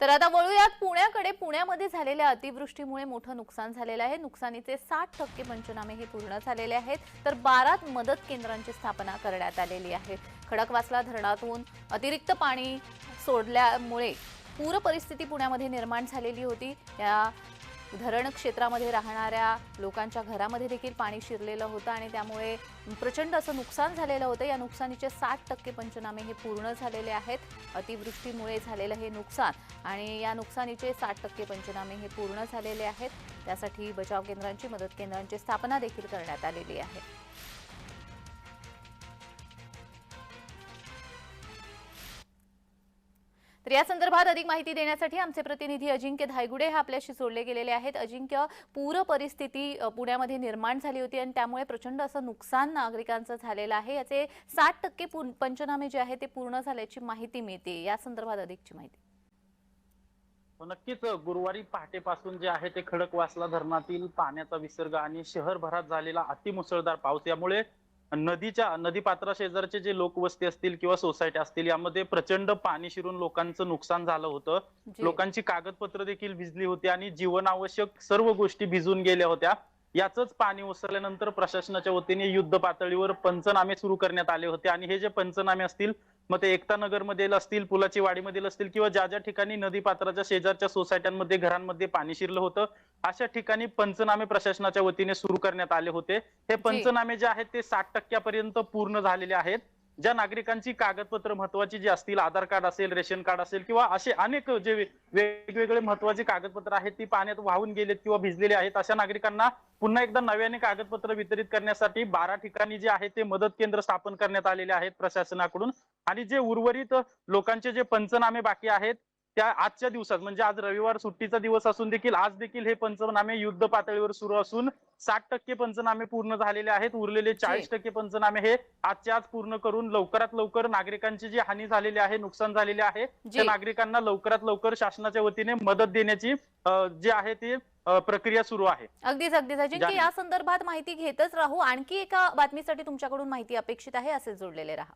तर आता वळूयात पुण्याकडे. पुण्यामध्ये झालेल्या अतिवृष्टीमुळे मोठं नुकसान झालेलं आहे. नुकसानीचे साठ टक्के पंचनामे हे पूर्ण झालेले आहेत. तर बारा मदत केंद्रांची स्थापना करण्यात आलेली आहे. खडकवासला धरणातून अतिरिक्त पाणी सोडल्यामुळे पूर परिस्थिती पुण्यामध्ये निर्माण झालेली होती. या धरण क्षेत्रामध्ये राहणाऱ्या लोकांच्या घरामध्ये देखील पाणी शिरलेलं होतं आणि त्यामुळे प्रचंड असं नुकसान झालेलं होतं. या नुकसानीचे साठ टक्के पंचनामे हे पूर्ण झालेले आहेत. अतिवृष्टीमुळे झालेलं हे नुकसान आणि या नुकसानीचे साठ टक्के पंचनामे हे पूर्ण झालेले आहेत. त्यासाठी बचाव केंद्रांची मदत केंद्रांची स्थापना देखील करण्यात आलेली आहे. तर या संदर्भात अधिक माहिती देण्यासाठी आमचे प्रतिनिधी अजिंक्य धायगुडे हे आपल्याशी जोडले गेलेले आहेत. अजिंक्य पूर परिस्थिती पुण्यामध्ये निर्माण झाली होती आणि त्यामुळे प्रचंड असं नुकसान नागरिकांचं झालेलं आहे. याचे साठ टक्के पंचनामे जे आहे ते पूर्ण झाल्याची माहिती मिळते. या संदर्भात अधिकची माहिती. हो, नक्कीच गुरुवारी पहाटेपासून जे आहे ते खडकवासला धरणातील पाण्याचा विसर्ग आणि शहरभरात झालेला अतिमुसळधार पाऊस यामुळे नदीच्या नदी पात्रा शेजारचे जे लोकवस्ती असतील किंवा सोसायटी असतील यामध्ये प्रचंड पाणी शिरून लोकांचं नुकसान झालं होतं. लोकांची कागदपत्र देखील भिजली होती आणि जीवनावश्यक सर्व गोष्टी भिजून गेल्या होत्या. याचंच पाणी ओसरल्यानंतर प्रशासनाच्या वतीने युद्ध पातळीवर पंचनामे सुरू करण्यात आले होते. आणि हे जे पंचनामे असतील मग ते एकता नगर मधील असतील पुलाची वाडीमधील असतील किंवा ज्या ज्या ठिकाणी नदी पात्राच्या शेजारच्या सोसायट्यांमध्ये घरांमध्ये पाणी शिरलं होतं अशा ठिकाणी पंचनामे प्रशासनाच्या वतीने सुरू करण्यात आले होते. हे पंचनामे जे आहेत ते साठ टक्क्यापर्यंत पूर्ण झालेले आहेत. ज्या नागरिकांची कागदपत्र महत्वाची जी असतील आधार कार्ड असेल रेशन कार्ड असेल किंवा असे अनेक जे वेगवेगळे महत्त्वाचे कागदपत्र आहेत ती पाण्यात वाहून गेलेत किंवा भिजलेले आहेत अशा नागरिकांना पुन्हा एकदा नव्याने कागदपत्र वितरित करण्यासाठी बारा ठिकाणी जे आहे ते मदत केंद्र स्थापन करण्यात आलेले आहेत प्रशासनाकडून. आणि जे उर्वरित लोकांचे जे पंचनामे बाकी आहेत त्या आजच्या दिवसात म्हणजे आज रविवार सुट्टीचा दिवस असून देखील आज देखील हे पंचनामे युद्ध पातळीवर सुरू असून साठ टक्के पंचनामे पूर्ण झालेले आहेत. उरलेले चाळीस टक्के पंचनामे हे आजच्या आज पूर्ण करून लवकरात लवकर नागरिकांची जी हानी झालेली आहे नुकसान झालेले आहे. त्या नागरिकांना लवकरात लवकर शासनाच्या वतीने मदत देण्याची जी आहे ती प्रक्रिया सुरू आहे. अगदीच अगदीच. अजिंक्य. या संदर्भात माहिती घेतच राहू. आणखी एका बातमीसाठी तुमच्याकडून माहिती अपेक्षित आहे असे जोडलेले राहा.